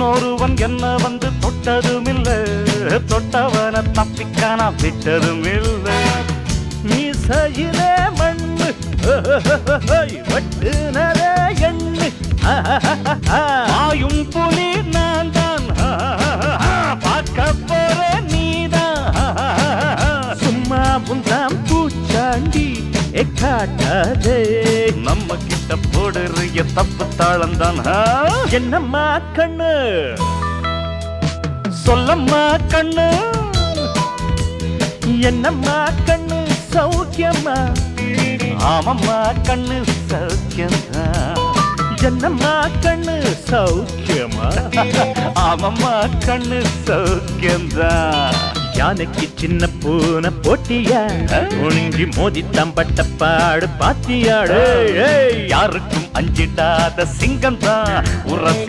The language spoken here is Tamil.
இன்னொருவன் என்ன வந்து தொட்டதும் இல்ல தொட்டவன தப்பிக்கான விட்டதும் இல்லை நீ மீசையிலே மண்ணு வெட்டுனதே எண்ணு. ஆயும் புலி நான் தான். பார்க்க போற நீதான். சும்மா புந்தாம் பூச்சாண்டி காட்டாதே நம்ம போடுறிய தப்பு தாளம் தான் என்னம்மா கண்ணு? சொல்லம்மா கண்ணு? என்னம்மா கண்ணு? சௌக்கியம்மா ஆமம்மா கண்ணு சௌக்கியம்மா என்னம்மா கண்ணு சௌக்கியமா? ஆமம்மா கண்ணு சௌக்கியம்தான். யானைக்கு சின்ன பூனை போட்டியா? ஒழுங்கி மோதி தம்பட்ட பாடு பாத்தியாடு? யாருக்கும் அஞ்சிடாத சிங்கம் தான் உரசி